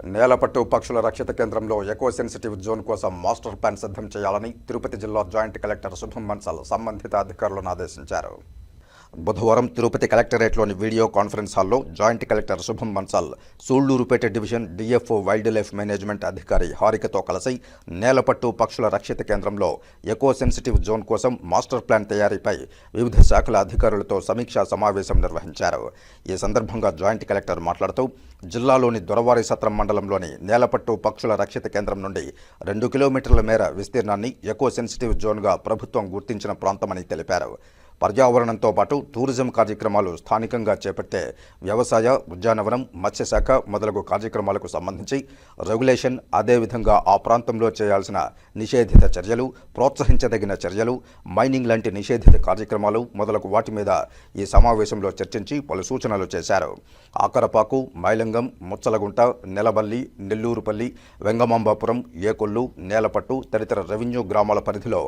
నేలపట్టు పక్షుల రక్షిత కేంద్రంలో ఎకో సెన్సిటివ్ జోన్ కోసం మాస్టర్ ప్లాన్ సిద్ధం చేయాలని తిరుపతి జిల్లా జాయింట్ కలెక్టర్ శుభం మన్సల్ సంబంధిత అధికారులను ఆదేశించారు. బుధవారం తిరుపతి కలెక్టరేట్లోని వీడియో కాన్ఫరెన్స్ హాల్లో joint collector Shubham Bansal Sullurpeta division DFO wildlife management అధికారి హారికతో కలిసి నేలపట్టు పక్షుల రక్షిత కేంద్రంలో ఎకో సెన్సిటివ్ జోన్ కోసం మాస్టర్ ప్లాన్ తయారీపై వివిధ శాఖల అధికారులతో సమీక్షా సమావేశం నిర్వహించారు. ఈ సందర్భంగా జాయింట్ కలెక్టర్ మాట్లాడుతూ జిల్లాలోని దొరవారి సత్రం మండలంలోని నేలపట్టు పక్షుల రక్షిత కేంద్రం నుండి రెండు కిలోమీటర్ల మేర విస్తీర్ణాన్ని ఎకో సెన్సిటివ్ జోన్గా ప్రభుత్వం గుర్తించిన ప్రాంతమని తెలిపారు. పర్యావరణంతో పాటు టూరిజం కార్యక్రమాలు స్థానికంగా చేపట్టే వ్యవసాయ ఉద్యానవనం మత్స్యశాఖ మొదలగు కార్యక్రమాలకు సంబంధించి రెగ్యులేషన్ అదేవిధంగా ఆ ప్రాంతంలో చేయాల్సిన నిషేధిత చర్యలు ప్రోత్సహించదగిన చర్యలు మైనింగ్ లాంటి నిషేధిత కార్యక్రమాలు మొదలగు వాటి మీద ఈ సమావేశంలో చర్చించి పలు సూచనలు చేశారు. ఆకరపాకు మైలంగం ముచ్చలగుంట నెలబల్లి నెల్లూరుపల్లి వెంగమాంబాపురం ఏకొల్లు నేలపట్టు తదితర రెవెన్యూ గ్రామాల పరిధిలో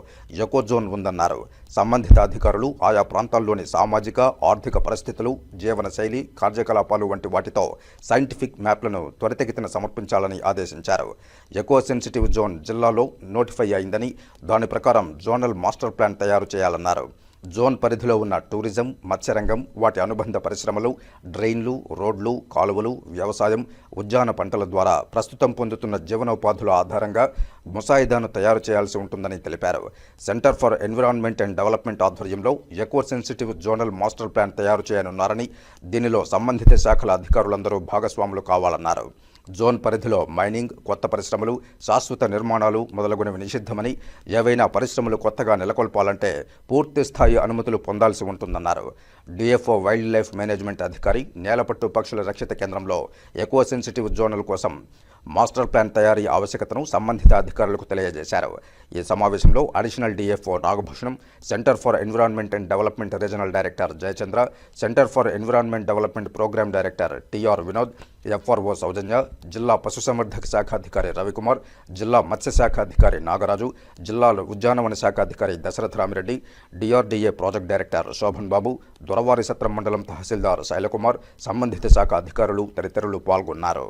ఎకో జోన్ ఉందన్నారు. సంబంధిత అధికారులు ఆయా ప్రాంతాల్లోని సామాజిక ఆర్థిక పరిస్థితులు జీవనశైలి కార్యకలాపాలు వంటి వాటితో సైంటిఫిక్ మ్యాప్లను త్వరితగతిన సమర్పించాలని ఆదేశించారు. ఎక్కువ సెన్సిటివ్ జోన్ జిల్లాలో నోటిఫై అయిందని దాని ప్రకారం జోనల్ మాస్టర్ ప్లాన్ తయారు చేయాలన్నారు. జోన్ పరిధిలో ఉన్న టూరిజం మత్స్యరంగం వాటి అనుబంధ పరిశ్రమలు డ్రైన్లు రోడ్లు కాలువలు వ్యవసాయం ఉద్యాన పంటల ద్వారా ప్రస్తుతం పొందుతున్న జీవనోపాధుల ఆధారంగా ముసాయిదాను తయారు చేయాల్సి ఉంటుందని తెలిపారు. Centre for environment and development ఆధ్వర్యంలో ఎక్కువ సెన్సిటివ్ జోనల్ మాస్టర్ ప్లాన్ తయారు చేయనున్నారని దీనిలో సంబంధిత శాఖల అధికారులందరూ భాగస్వాములు కావాలన్నారు. జోన్ పరిధిలో మైనింగ్ కొత్త పరిశ్రమలు శాశ్వత నిర్మాణాలు మొదలగునవి నిషిద్ధమని ఏవైనా పరిశ్రమలు కొత్తగా నెలకొల్పాలంటే పూర్తి స్థాయి అనుమతులు పొందాల్సి ఉంటుందన్నారు. డిఎఫ్ఓ వైల్డ్ లైఫ్ మేనేజ్మెంట్ అధికారి నేలపట్టు పక్షుల రక్షిత కేంద్రంలో ఎక్కువ సెన్సిటివ్ జోనల్ కోసం మాస్టర్ ప్లాన్ తయారీ ఆవశ్యకతను సంబంధిత అధికారులకు తెలియజేశారు. ఈ సమావేశంలో additional DFO Nagabhushanam centre for environment and development regional director Jayachandra centre for environment development programme director TR Vinod FRO Soujanya జిల్లా పశుసంవర్ధక శాఖ అధికారి రవికుమార్ జిల్లా మత్స్యశాఖ అధికారి నాగరాజు జిల్లా ఉద్యానవన శాఖ అధికారి Dasaratha Ramireddy DRDA project director Shobhan Babu Doravari Satram మండలం తహసీల్దార్ శైలకుమార్ సంబంధిత శాఖ అధికారులు తదితరులు పాల్గొన్నారు.